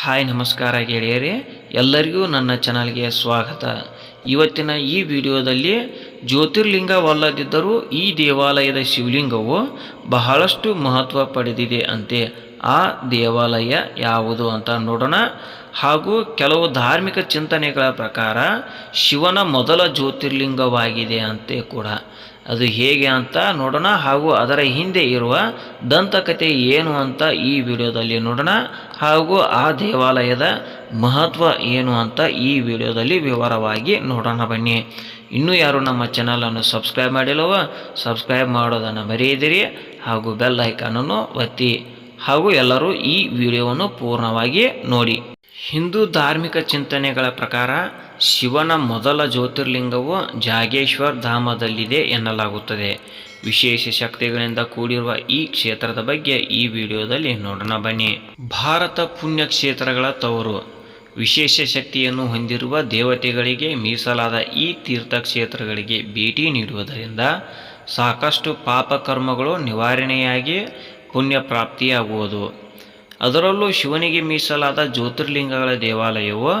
Hi, ನಮಸ್ಕಾರ ಗೆಳೆಯರೇ. ಎಲ್ಲರಿಗೂ ನನ್ನ ಚಾನಲ್ಗೆ ಸ್ವಾಗತ. ಇವತ್ತಿನ ಈ ವಿಡಿಯೋದಲ್ಲಿ ಜ್ಯೋತಿರ್ಲಿಂಗವಲ್ಲದಿದ್ದರೂ ಈ ದೇವಾಲಯದ ಶಿವಲಿಂಗವು ಬಹಳಷ್ಟು ಮಹತ್ವ ಪಡೆದಿದೆ ಅಂತೆ. ಆ ದೇವಾಲಯ ಯಾವುದು ಅಂತ ನೋಡೋಣ. ಹಾಗೂ ಕೆಲವು ಧಾರ್ಮಿಕ ಚಿಂತನೆಗಳ ಪ್ರಕಾರ ಶಿವನ ಮೊದಲ ಜ್ಯೋತಿರ್ಲಿಂಗವಾಗಿದೆ ಅಂತೆ ಕೂಡ. ಅದು ಹೇಗೆ ಅಂತ ನೋಡೋಣ ಹಾಗೂ ಅದರ ಹಿಂದೆ ಇರುವ ದಂತಕಥೆ ಏನು ಅಂತ ಈ ವಿಡಿಯೋದಲ್ಲಿ ನೋಡೋಣ ಹಾಗೂ ಆ ದೇವಾಲಯದ ಮಹತ್ವ ಏನು ಅಂತ ಈ ವಿಡಿಯೋದಲ್ಲಿ ವಿವರವಾಗಿ ನೋಡೋಣ ಬನ್ನಿ. ಇನ್ನೂ ಯಾರು ನಮ್ಮ ಚಾನಲನ್ನು ಸಬ್ಸ್ಕ್ರೈಬ್ ಮಾಡಿಲ್ಲವ ಸಬ್ಸ್ಕ್ರೈಬ್ ಮಾಡೋದನ್ನು ಮರೆಯದಿರಿ ಹಾಗೂ ಬೆಲ್ ಐಕಾನನ್ನು ಒತ್ತಿ ಹಾಗೂ ಎಲ್ಲರೂ ಈ ವಿಡಿಯೋವನ್ನು ಪೂರ್ಣವಾಗಿ ನೋಡಿ. ಹಿಂದೂ ಧಾರ್ಮಿಕ ಚಿಂತನೆಗಳ ಪ್ರಕಾರ ಶಿವನ ಮೊದಲ ಜ್ಯೋತಿರ್ಲಿಂಗವು ಜಾಗೇಶ್ವರ್ ಧಾಮದಲ್ಲಿದೆ ಎನ್ನಲಾಗುತ್ತದೆ. ವಿಶೇಷ ಶಕ್ತಿಗಳಿಂದ ಕೂಡಿರುವ ಈ ಕ್ಷೇತ್ರದ ಬಗ್ಗೆ ಈ ವಿಡಿಯೋದಲ್ಲಿ ನೋಡೋಣ ಬನ್ನಿ. ಭಾರತ ಪುಣ್ಯಕ್ಷೇತ್ರಗಳ ತವರು. ವಿಶೇಷ ಶಕ್ತಿಯನ್ನು ಹೊಂದಿರುವ ದೇವತೆಗಳಿಗೆ ಮೀಸಲಾದ ಈ ತೀರ್ಥಕ್ಷೇತ್ರಗಳಿಗೆ ಭೇಟಿ ನೀಡುವುದರಿಂದ ಸಾಕಷ್ಟು ಪಾಪಕರ್ಮಗಳು ನಿವಾರಣೆಯಾಗಿ ಪುಣ್ಯ ಪ್ರಾಪ್ತಿಯಾಗುವುದು ಅದರಲ್ಲೂ ಶಿವನಿಗೆ ಮೀಸಲಾದ ಜ್ಯೋತಿರ್ಲಿಂಗಗಳ ದೇವಾಲಯವು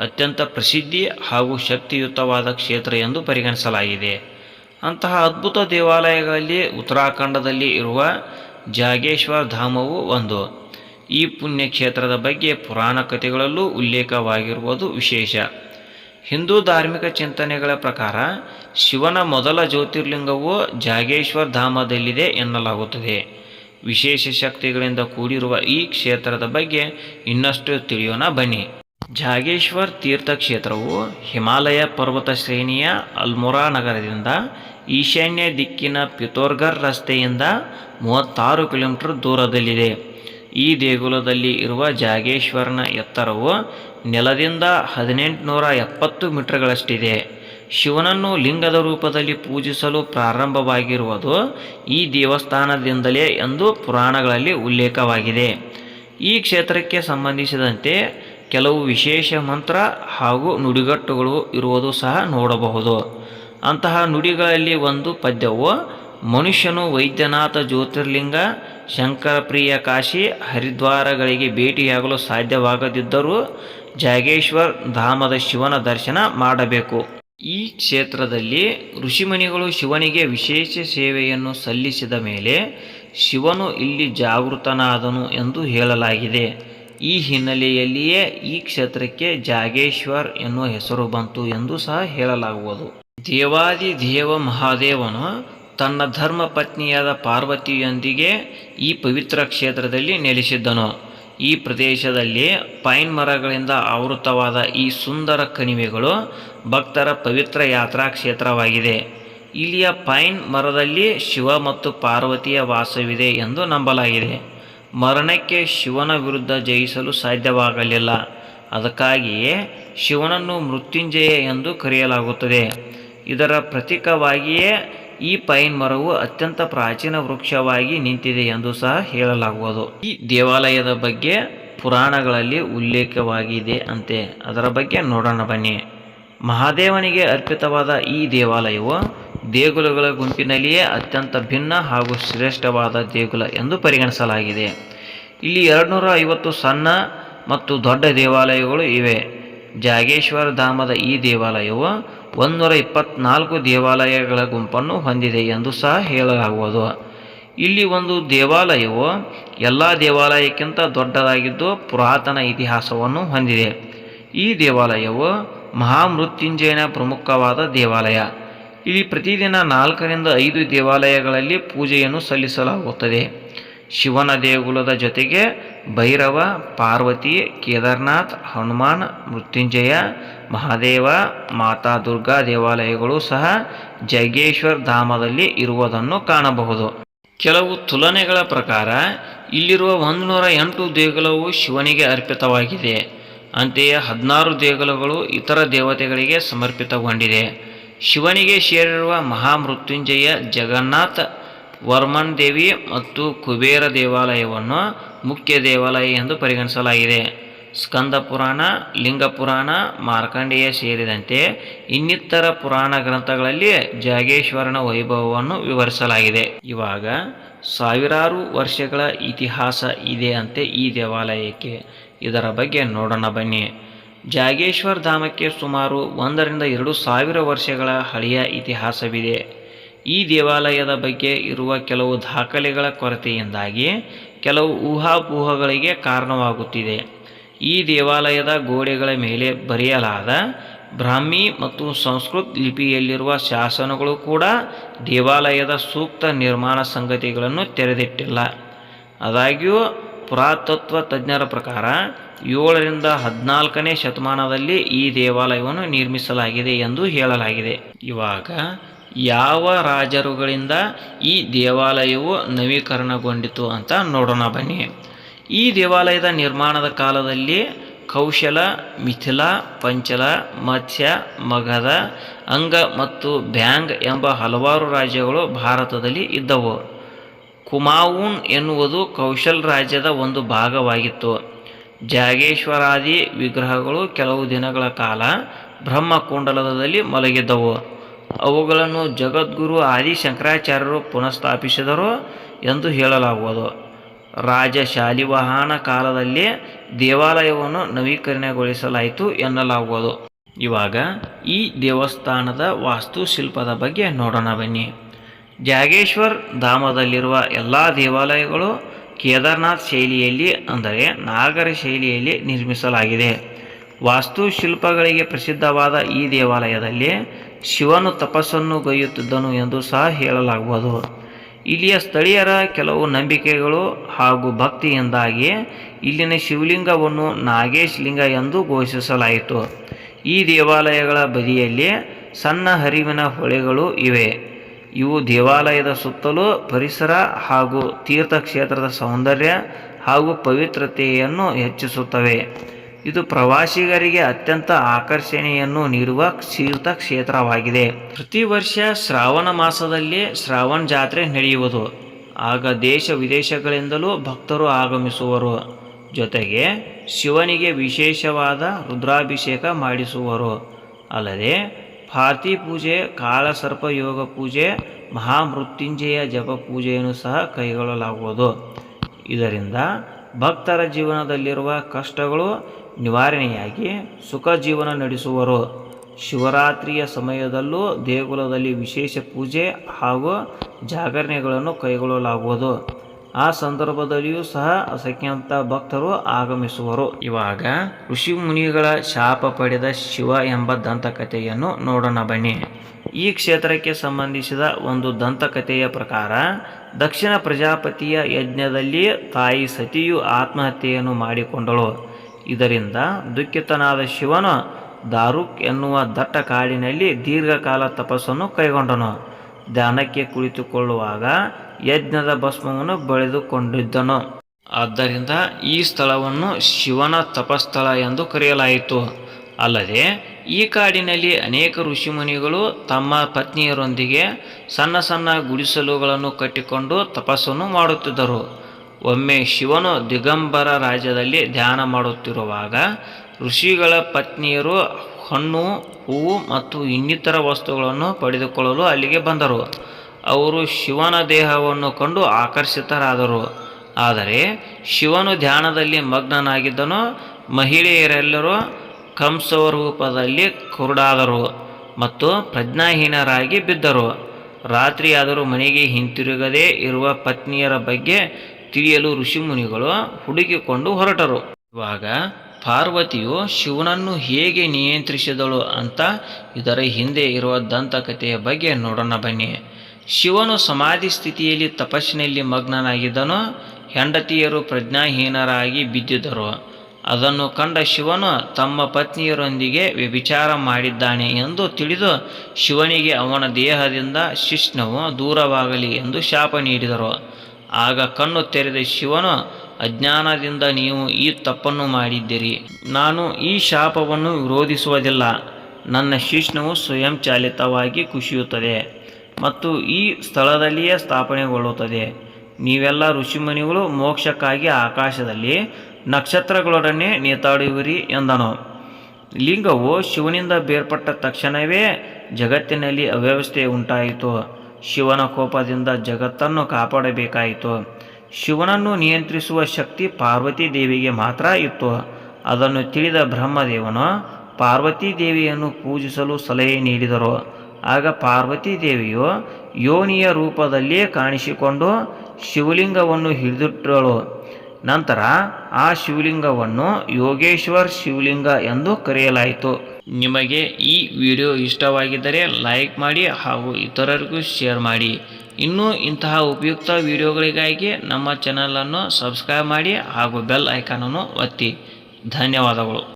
ಅತ್ಯಂತ ಪ್ರಸಿದ್ಧಿ ಹಾಗೂ ಶಕ್ತಿಯುತವಾದ ಕ್ಷೇತ್ರ ಎಂದು ಪರಿಗಣಿಸಲಾಗಿದೆ. ಅಂತಹ ಅದ್ಭುತ ದೇವಾಲಯಗಳಲ್ಲಿ ಉತ್ತರಾಖಂಡದಲ್ಲಿ ಇರುವ ಜಾಗೇಶ್ವರ ಧಾಮವು ಒಂದು. ಈ ಪುಣ್ಯಕ್ಷೇತ್ರದ ಬಗ್ಗೆ ಪುರಾಣ ಕಥೆಗಳಲ್ಲೂ ಉಲ್ಲೇಖವಾಗಿರುವುದು ವಿಶೇಷ. ಹಿಂದೂ ಧಾರ್ಮಿಕ ಚಿಂತನೆಗಳ ಪ್ರಕಾರ ಶಿವನ ಮೊದಲ ಜ್ಯೋತಿರ್ಲಿಂಗವು ಜಾಗೇಶ್ವರ ಧಾಮದಲ್ಲಿದೆ ಎನ್ನಲಾಗುತ್ತದೆ. ವಿಶೇಷ ಶಕ್ತಿಗಳಿಂದ ಕೂಡಿರುವ ಈ ಕ್ಷೇತ್ರದ ಬಗ್ಗೆ ಇನ್ನಷ್ಟು ತಿಳಿಯೋಣ ಬನ್ನಿ. ಜಾಗೇಶ್ವರ್ ತೀರ್ಥಕ್ಷೇತ್ರವು ಹಿಮಾಲಯ ಪರ್ವತ ಶ್ರೇಣಿಯ ಅಲ್ಮೊರಾ ನಗರದಿಂದ ಈಶಾನ್ಯ ದಿಕ್ಕಿನ ಪಿತೋರ್ಗರ್ ರಸ್ತೆಯಿಂದ ಮೂವತ್ತಾರು ಕಿಲೋಮೀಟರ್ ದೂರದಲ್ಲಿದೆ. ಈ ದೇಗುಲದಲ್ಲಿ ಇರುವ ಜಾಗೇಶ್ವರನ ಎತ್ತರವು ನೆಲದಿಂದ ಹದಿನೆಂಟುನೂರ ಎಪ್ಪತ್ತು ಮೀಟರ್ಗಳಷ್ಟಿದೆ. ಶಿವನನ್ನು ಲಿಂಗದ ರೂಪದಲ್ಲಿ ಪೂಜಿಸಲು ಪ್ರಾರಂಭವಾಗಿರುವುದು ಈ ದೇವಸ್ಥಾನದಿಂದಲೇ ಎಂದು ಪುರಾಣಗಳಲ್ಲಿ ಉಲ್ಲೇಖವಾಗಿದೆ. ಈ ಕ್ಷೇತ್ರಕ್ಕೆ ಸಂಬಂಧಿಸಿದಂತೆ ಕೆಲವು ವಿಶೇಷ ಮಂತ್ರ ಹಾಗೂ ನುಡಿಗಟ್ಟುಗಳು ಇರುವುದು ಸಹ ನೋಡಬಹುದು. ಅಂತಹ ನುಡಿಗಳಲ್ಲಿ ಒಂದು ಪದ್ಯವು, ಮನುಷ್ಯನು ವೈದ್ಯನಾಥ ಜ್ಯೋತಿರ್ಲಿಂಗ, ಶಂಕರಪ್ರಿಯ ಕಾಶಿ, ಹರಿದ್ವಾರಗಳಿಗೆ ಭೇಟಿಯಾಗಲು ಸಾಧ್ಯವಾಗದಿದ್ದರೂ ಜಾಗೇಶ್ವರ್ ಧಾಮದ ಶಿವನ ದರ್ಶನ ಮಾಡಬೇಕು. ಈ ಕ್ಷೇತ್ರದಲ್ಲಿ ಋಷಿಮುನಿಗಳು ಶಿವನಿಗೆ ವಿಶೇಷ ಸೇವೆಯನ್ನು ಸಲ್ಲಿಸಿದ ಮೇಲೆ ಶಿವನು ಇಲ್ಲಿ ಜಾಗೃತನಾದನು ಎಂದು ಹೇಳಲಾಗಿದೆ. ಈ ಹಿನ್ನೆಲೆಯಲ್ಲಿಯೇ ಈ ಕ್ಷೇತ್ರಕ್ಕೆ ಜಾಗೇಶ್ವರ್ ಎನ್ನುವ ಹೆಸರು ಬಂತು ಎಂದು ಸಹ ಹೇಳಲಾಗುವುದು. ದೇವಾದಿ ದೇವ ಮಹಾದೇವನು ತನ್ನ ಧರ್ಮ ಪತ್ನಿಯಾದ ಪಾರ್ವತಿಯೊಂದಿಗೆ ಈ ಪವಿತ್ರ ಕ್ಷೇತ್ರದಲ್ಲಿ ನೆಲೆಸಿದ್ದನು. ಈ ಪ್ರದೇಶದಲ್ಲಿ ಪೈನ್ ಮರಗಳಿಂದ ಆವೃತವಾದ ಈ ಸುಂದರ ಕಣಿವೆಗಳು ಭಕ್ತರ ಪವಿತ್ರ ಯಾತ್ರಾ ಕ್ಷೇತ್ರವಾಗಿದೆ. ಇಲ್ಲಿಯ ಪೈನ್ ಮರದಲ್ಲಿ ಶಿವ ಮತ್ತು ಪಾರ್ವತಿಯ ವಾಸವಿದೆ ಎಂದು ನಂಬಲಾಗಿದೆ. ಮರಣಕ್ಕೆ ಶಿವನ ವಿರುದ್ಧ ಜಯಿಸಲು ಸಾಧ್ಯವಾಗಲಿಲ್ಲ. ಅದಕ್ಕಾಗಿಯೇ ಶಿವನನ್ನು ಮೃತ್ಯುಂಜಯ ಎಂದು ಕರೆಯಲಾಗುತ್ತದೆ. ಇದರ ಪ್ರತೀಕವಾಗಿಯೇ ಈ ಪೈನ್ ಮರವು ಅತ್ಯಂತ ಪ್ರಾಚೀನ ವೃಕ್ಷವಾಗಿ ನಿಂತಿದೆ ಎಂದು ಸಹ ಹೇಳಲಾಗುವುದು. ಈ ದೇವಾಲಯದ ಬಗ್ಗೆ ಪುರಾಣಗಳಲ್ಲಿ ಉಲ್ಲೇಖವಾಗಿದೆ ಅಂತೆ. ಅದರ ಬಗ್ಗೆ ನೋಡೋಣ ಬನ್ನಿ. ಮಹಾದೇವನಿಗೆ ಅರ್ಪಿತವಾದ ಈ ದೇವಾಲಯವು ದೇಗುಲಗಳ ಗುಂಪಿನಲ್ಲಿಯೇ ಅತ್ಯಂತ ಭಿನ್ನ ಹಾಗೂ ಶ್ರೇಷ್ಠವಾದ ದೇಗುಲ ಎಂದು ಪರಿಗಣಿಸಲಾಗಿದೆ. ಇಲ್ಲಿ ಎರಡುನೂರ ಐವತ್ತು ಸಣ್ಣ ಮತ್ತು ದೊಡ್ಡ ದೇವಾಲಯಗಳು ಇವೆ. ಜಾಗೇಶ್ವರ ಧಾಮದ ಈ ದೇವಾಲಯವು ಒಂದೂರ ಇಪ್ಪತ್ನಾಲ್ಕು ದೇವಾಲಯಗಳ ಗುಂಪನ್ನು ಹೊಂದಿದೆ ಎಂದು ಸಹ ಹೇಳಲಾಗುವುದು. ಇಲ್ಲಿ ಒಂದು ದೇವಾಲಯವು ಎಲ್ಲ ದೇವಾಲಯಕ್ಕಿಂತ ದೊಡ್ಡದಾಗಿದ್ದು ಪುರಾತನ ಇತಿಹಾಸವನ್ನು ಹೊಂದಿದೆ. ಈ ದೇವಾಲಯವು ಮಹಾಮೃತ್ಯುಂಜಯನ ಪ್ರಮುಖವಾದ ದೇವಾಲಯ. ಇಲ್ಲಿ ಪ್ರತಿದಿನ ನಾಲ್ಕರಿಂದ ಐದು ದೇವಾಲಯಗಳಲ್ಲಿ ಪೂಜೆಯನ್ನು ಸಲ್ಲಿಸಲಾಗುತ್ತದೆ. ಶಿವನ ದೇಗುಲದ ಜೊತೆಗೆ ಭೈರವ, ಪಾರ್ವತಿ, ಕೇದಾರ್ನಾಥ್, ಹನುಮಾನ್, ಮೃತ್ಯುಂಜಯ, ಮಹಾದೇವ, ಮಾತಾ ದುರ್ಗಾ ದೇವಾಲಯಗಳು ಸಹ ಜಗೇಶ್ವರ್ ಧಾಮದಲ್ಲಿ ಇರುವುದನ್ನು ಕಾಣಬಹುದು. ಕೆಲವು ತುಲನೆಗಳ ಪ್ರಕಾರ ಇಲ್ಲಿರುವ ಒಂದು ನೂರ ಎಂಟು ದೇಗುಲವು ಶಿವನಿಗೆ ಅರ್ಪಿತವಾಗಿದೆ. ಅಂತೆಯೇ ಹದಿನಾರು ದೇಗುಲಗಳು ಇತರ ದೇವತೆಗಳಿಗೆ ಸಮರ್ಪಿತಗೊಂಡಿದೆ. ಶಿವನಿಗೆ ಸೇರಿರುವ ಮಹಾಮೃತ್ಯುಂಜಯ ಜಗನ್ನಾಥ ವರ್ಮನ್ ದೇವಿ ಮತ್ತು ಕುಬೇರ ದೇವಾಲಯವನ್ನು ಮುಖ್ಯ ದೇವಾಲಯ ಎಂದು ಪರಿಗಣಿಸಲಾಗಿದೆ. ಸ್ಕಂದ ಪುರಾಣ, ಲಿಂಗ ಪುರಾಣ, ಮಾರ್ಕಂಡೇಯ ಸೇರಿದಂತೆ ಇನ್ನಿತರ ಪುರಾಣ ಗ್ರಂಥಗಳಲ್ಲಿ ಜಾಗೇಶ್ವರನ ವೈಭವವನ್ನು ವಿವರಿಸಲಾಗಿದೆ. ಇವಾಗ ಸಾವಿರಾರು ವರ್ಷಗಳ ಇತಿಹಾಸ ಇದೆ ಅಂತೆ ಈ ದೇವಾಲಯಕ್ಕೆ. ಇದರ ಬಗ್ಗೆ ನೋಡೋಣ ಬನ್ನಿ. ಜಾಗೇಶ್ವರ ಧಾಮಕ್ಕೆ ಸುಮಾರು ಒಂದರಿಂದ ಎರಡು ಸಾವಿರ ವರ್ಷಗಳ ಹಳೆಯ ಇತಿಹಾಸವಿದೆ. ಈ ದೇವಾಲಯದ ಬಗ್ಗೆ ಇರುವ ಕೆಲವು ದಾಖಲೆಗಳ ಕೊರತೆಯಿಂದಾಗಿ ಕೆಲವು ಊಹಾಪೂಹಗಳಿಗೆ ಕಾರಣವಾಗುತ್ತಿದೆ. ಈ ದೇವಾಲಯದ ಗೋಡೆಗಳ ಮೇಲೆ ಬರೆಯಲಾದ ಬ್ರಾಹ್ಮಿ ಮತ್ತು ಸಂಸ್ಕೃತ ಲಿಪಿಯಲ್ಲಿರುವ ಶಾಸನಗಳು ಕೂಡ ದೇವಾಲಯದ ಸೂಕ್ತ ನಿರ್ಮಾಣ ಸಂಗತಿಗಳನ್ನು ತೆರೆದಿಟ್ಟಿಲ್ಲ. ಆದಾಗ್ಯೂ ಪುರಾತತ್ವ ತಜ್ಞರ ಪ್ರಕಾರ ಏಳರಿಂದ ಹದಿನಾಲ್ಕನೇ ಶತಮಾನದಲ್ಲಿ ಈ ದೇವಾಲಯವನ್ನು ನಿರ್ಮಿಸಲಾಗಿದೆ ಎಂದು ಹೇಳಲಾಗಿದೆ. ಇವಾಗ ಯಾವ ರಾಜರುಗಳಿಂದ ಈ ದೇವಾಲಯವು ನವೀಕರಣಗೊಂಡಿತು ಅಂತ ನೋಡೋಣ ಬನ್ನಿ. ಈ ದೇವಾಲಯದ ನಿರ್ಮಾಣದ ಕಾಲದಲ್ಲಿ ಕೌಶಲ, ಮಿಥಿಲ, ಪಂಚಲ, ಮತ್ಸ್ಯ, ಮಗಧ, ಅಂಗ ಮತ್ತು ಬ್ಯಾಂಗ್ ಎಂಬ ಹಲವಾರು ರಾಜ್ಯಗಳು ಭಾರತದಲ್ಲಿ ಇದ್ದವು. ಕುಮಾವೂನ್ ಎನ್ನುವುದು ಕೌಶಲ್ ರಾಜ್ಯದ ಒಂದು ಭಾಗವಾಗಿತ್ತು. ಜಾಗೇಶ್ವರಾದಿ ವಿಗ್ರಹಗಳು ಕೆಲವು ದಿನಗಳ ಕಾಲ ಬ್ರಹ್ಮಕುಂಡಲದಲ್ಲಿ ಮಲಗಿದ್ದವು. ಅವುಗಳನ್ನು ಜಗದ್ಗುರು ಆದಿ ಶಂಕರಾಚಾರ್ಯರು ಪುನಃಸ್ಥಾಪಿಸಿದರು ಎಂದು ಹೇಳಲಾಗುವುದು. ರಾಜ ಶಾಲಿವಾಹನ ಕಾಲದಲ್ಲಿ ದೇವಾಲಯವನ್ನು ನವೀಕರಣಗೊಳಿಸಲಾಯಿತು ಎನ್ನಲಾಗುವುದು. ಇವಾಗ ಈ ದೇವಸ್ಥಾನದ ವಾಸ್ತುಶಿಲ್ಪದ ಬಗ್ಗೆ ನೋಡೋಣ ಬನ್ನಿ. ಜಾಗೇಶ್ವರ್ ಧಾಮದಲ್ಲಿರುವ ಎಲ್ಲ ದೇವಾಲಯಗಳು ಕೇದಾರ್ನಾಥ್ ಶೈಲಿಯಲ್ಲಿ ಅಂದರೆ ನಾಗರ ಶೈಲಿಯಲ್ಲಿ ನಿರ್ಮಿಸಲಾಗಿದೆ. ವಾಸ್ತುಶಿಲ್ಪಗಳಿಗೆ ಪ್ರಸಿದ್ಧವಾದ ಈ ದೇವಾಲಯದಲ್ಲಿ ಶಿವನು ತಪಸ್ಸನ್ನು ಗೈಯುತ್ತಿದ್ದನು ಎಂದು ಸಹ ಹೇಳಲಾಗುವುದು. ಇಲ್ಲಿಯ ಸ್ಥಳೀಯರ ಕೆಲವು ನಂಬಿಕೆಗಳು ಹಾಗೂ ಭಕ್ತಿಯಿಂದಾಗಿ ಇಲ್ಲಿನ ಶಿವಲಿಂಗವನ್ನು ನಾಗೇಶ್ ಲಿಂಗ ಎಂದು ಘೋಷಿಸಲಾಯಿತು. ಈ ದೇವಾಲಯಗಳ ಬದಿಯಲ್ಲಿ ಸಣ್ಣ ಹರಿವಿನ ಹೊಳೆಗಳು ಇವೆ. ಇವು ದೇವಾಲಯದ ಸುತ್ತಲೂ ಪರಿಸರ ಹಾಗೂ ತೀರ್ಥಕ್ಷೇತ್ರದ ಸೌಂದರ್ಯ ಹಾಗೂ ಪವಿತ್ರತೆಯನ್ನು ಹೆಚ್ಚಿಸುತ್ತವೆ. ಇದು ಪ್ರವಾಸಿಗರಿಗೆ ಅತ್ಯಂತ ಆಕರ್ಷಣೆಯನ್ನು ನೀಡುವ ತೀರ್ಥಕ್ಷೇತ್ರವಾಗಿದೆ ಪ್ರತಿ ವರ್ಷ ಶ್ರಾವಣ ಮಾಸದಲ್ಲಿ ಶ್ರಾವಣ ಜಾತ್ರೆ ನಡೆಯುವುದು. ಆಗ ದೇಶ ವಿದೇಶಗಳಿಂದಲೂ ಭಕ್ತರು ಆಗಮಿಸುವರು. ಜೊತೆಗೆ ಶಿವನಿಗೆ ವಿಶೇಷವಾದ ರುದ್ರಾಭಿಷೇಕ ಮಾಡಿಸುವರು. ಅಲ್ಲದೆ ಪಾರ್ಥಿ ಪೂಜೆ ಕಾಳಸರ್ಪ ಯೋಗ ಪೂಜೆ, ಮಹಾಮೃತ್ಯುಂಜಯ ಜಪ ಪೂಜೆಯನ್ನು ಸಹ ಕೈಗೊಳ್ಳಲಾಗುವುದು. ಇದರಿಂದ ಭಕ್ತರ ಜೀವನದಲ್ಲಿರುವ ಕಷ್ಟಗಳು ನಿವಾರಣೆಯಾಗಿ ಸುಖ ಜೀವನ ನಡೆಸುವರು. ಶಿವರಾತ್ರಿಯ ಸಮಯದಲ್ಲೂ ದೇಗುಲದಲ್ಲಿ ವಿಶೇಷ ಪೂಜೆ ಹಾಗೂ ಜಾಗರಣೆಗಳನ್ನು ಕೈಗೊಳ್ಳಲಾಗುವುದು. ಆ ಸಂದರ್ಭದಲ್ಲಿಯೂ ಸಹ ಅಸಂಖ್ಯಾತ ಭಕ್ತರು ಆಗಮಿಸುವರು. ಇವಾಗ ಋಷಿ ಮುನಿಗಳ ಶಾಪ ಪಡೆದ ಶಿವ ಎಂಬ ದಂತಕಥೆಯನ್ನು ನೋಡೋಣ ಬನ್ನಿ. ಈ ಕ್ಷೇತ್ರಕ್ಕೆ ಸಂಬಂಧಿಸಿದ ಒಂದು ದಂತಕಥೆಯ ಪ್ರಕಾರ, ದಕ್ಷಿಣ ಪ್ರಜಾಪತಿಯ ಯಜ್ಞದಲ್ಲಿ ತಾಯಿ ಸತಿಯು ಆತ್ಮಹತ್ಯೆಯನ್ನು ಮಾಡಿಕೊಂಡಳು. ಇದರಿಂದ ದುಃಖಿತನಾದ ಶಿವನು ದಾರುಕ್ ಎನ್ನುವ ದಟ್ಟ ಕಾಡಿನಲ್ಲಿ ದೀರ್ಘಕಾಲ ತಪಸ್ಸನ್ನು ಕೈಗೊಂಡನು. ಧ್ಯಾನಕ್ಕೆ ಕುಳಿತುಕೊಳ್ಳುವಾಗ ಯಜ್ಞದ ಭಸ್ಮವನ್ನು ಬಳಿದುಕೊಂಡಿದ್ದನು. ಆದ್ದರಿಂದ ಈ ಸ್ಥಳವನ್ನು ಶಿವನ ತಪಸ್ಥಳ ಎಂದು ಕರೆಯಲಾಯಿತು. ಅಲ್ಲದೆ ಈ ಕಾಡಿನಲ್ಲಿ ಅನೇಕ ಋಷಿಮುನಿಗಳು ತಮ್ಮ ಪತ್ನಿಯರೊಂದಿಗೆ ಸಣ್ಣ ಸಣ್ಣ ಗುಡಿಸಲುಗಳನ್ನು ಕಟ್ಟಿಕೊಂಡು ತಪಸ್ಸನ್ನು ಮಾಡುತ್ತಿದ್ದರು. ಒಮ್ಮೆ ಶಿವನು ದಿಗಂಬರ ರಾಜ್ಯದಲ್ಲಿ ಧ್ಯಾನ ಮಾಡುತ್ತಿರುವಾಗ ಋಷಿಗಳ ಪತ್ನಿಯರು ಹಣ್ಣು, ಹೂವು ಮತ್ತು ಇನ್ನಿತರ ವಸ್ತುಗಳನ್ನು ಪಡೆದುಕೊಳ್ಳಲು ಅಲ್ಲಿಗೆ ಬಂದರು. ಅವರು ಶಿವನ ದೇಹವನ್ನು ಕಂಡು ಆಕರ್ಷಿತರಾದರು. ಆದರೆ ಶಿವನು ಧ್ಯಾನದಲ್ಲಿ ಮಗ್ನನಾಗಿದ್ದನು. ಮಹಿಳೆಯರೆಲ್ಲರೂ ಕಂಸವರೂಪದಲ್ಲಿ ಕುರುಡಾದರು ಮತ್ತು ಪ್ರಜ್ಞಾಹೀನರಾಗಿ ಬಿದ್ದರು. ರಾತ್ರಿಯಾದರೂ ಮನೆಗೆ ಹಿಂತಿರುಗದೇ ಇರುವ ಪತ್ನಿಯರ ಬಗ್ಗೆ ತಿಳಿಯಲು ಋಷಿಮುನಿಗಳು ಹುಡುಕಿಕೊಂಡು ಹೊರಟರು. ಇವಾಗ ಪಾರ್ವತಿಯು ಶಿವನನ್ನು ಹೇಗೆ ನಿಯಂತ್ರಿಸಿದಳು ಅಂತ ಇದರ ಹಿಂದೆ ಇರುವ ದಂತಕಥೆಯ ಬಗ್ಗೆ ನೋಡೋಣ ಬನ್ನಿ. ಶಿವನು ಸಮಾಧಿ ಸ್ಥಿತಿಯಲ್ಲಿ ತಪಸ್ಸಿನಲ್ಲಿ ಮಗ್ನನಾಗಿದ್ದನು, ಹೆಂಡತಿಯರು ಪ್ರಜ್ಞಾಹೀನರಾಗಿ ಬಿದ್ದಿದ್ದರು. ಅದನ್ನು ಕಂಡ ಶಿವನು ತಮ್ಮ ಪತ್ನಿಯರೊಂದಿಗೆ ವ್ಯಭಿಚಾರ ಮಾಡಿದ್ದಾನೆ ಎಂದು ತಿಳಿದು ಶಿವನಿಗೆ ಅವನ ದೇಹದಿಂದ ಶಿಷ್ಣವು ದೂರವಾಗಲಿ ಎಂದು ಶಾಪ ನೀಡಿದರು. ಆಗ ಕಣ್ಣು ತೆರೆದ ಶಿವನು ಅಜ್ಞಾನದಿಂದ ನೀವು ಈ ತಪ್ಪನ್ನು ಮಾಡಿದ್ದೀರಿ. ನಾನು ಈ ಶಾಪವನ್ನು ವಿರೋಧಿಸುವುದಿಲ್ಲ. ನನ್ನ ಶಿಷ್ಣವು ಸ್ವಯಂಚಾಲಿತವಾಗಿ ಕುಸಿಯುತ್ತದೆ ಮತ್ತು ಈ ಸ್ಥಳದಲ್ಲಿಯೇ ಸ್ಥಾಪನೆಗೊಳ್ಳುತ್ತದೆ. ನೀವೆಲ್ಲ ಋಷಿಮುನಿಗಳು ಮೋಕ್ಷಕ್ಕಾಗಿ ಆಕಾಶದಲ್ಲಿ ನಕ್ಷತ್ರಗಳೊಡನೆ ನೇತಾಡುವಿರಿ ಎಂದನು. ಲಿಂಗವು ಶಿವನಿಂದ ಬೇರ್ಪಟ್ಟ ತಕ್ಷಣವೇ ಜಗತ್ತಿನಲ್ಲಿ ಅವ್ಯವಸ್ಥೆ ಉಂಟಾಯಿತು. ಶಿವನ ಕೋಪದಿಂದ ಜಗತ್ತನ್ನು ಕಾಪಾಡಬೇಕಾಯಿತು. ಶಿವನನ್ನು ನಿಯಂತ್ರಿಸುವ ಶಕ್ತಿ ಪಾರ್ವತಿ ದೇವಿಗೆ ಮಾತ್ರ ಇತ್ತು. ಅದನ್ನು ತಿಳಿದ ಬ್ರಹ್ಮದೇವನು ಪಾರ್ವತಿ ದೇವಿಯನ್ನು ಪೂಜಿಸಲು ಸಲಹೆ ನೀಡಿದರು. ಆಗ ಪಾರ್ವತಿ ದೇವಿಯು ಯೋನಿಯ ರೂಪದಲ್ಲಿಯೇ ಕಾಣಿಸಿಕೊಂಡು ಶಿವಲಿಂಗವನ್ನು ಹಿಡಿದಿಟ್ಟಳು. ನಂತರ ಆ ಶಿವಲಿಂಗವನ್ನು ಯೋಗೇಶ್ವರ್ ಶಿವಲಿಂಗ ಎಂದು ಕರೆಯಲಾಯಿತು. ನಿಮಗೆ ಈ ವಿಡಿಯೋ ಇಷ್ಟವಾಗಿದ್ದರೆ ಲೈಕ್ ಮಾಡಿ ಹಾಗೂ ಇತರರಿಗೂ ಶೇರ್ ಮಾಡಿ. ಇನ್ನೂ ಇಂತಹ ಉಪಯುಕ್ತ ವಿಡಿಯೋಗಳಿಗಾಗಿ ನಮ್ಮ ಚಾನಲನ್ನು ಸಬ್ಸ್ಕ್ರೈಬ್ ಮಾಡಿ ಹಾಗೂ ಬೆಲ್ ಐಕಾನನ್ನು ಒತ್ತಿ. ಧನ್ಯವಾದಗಳು.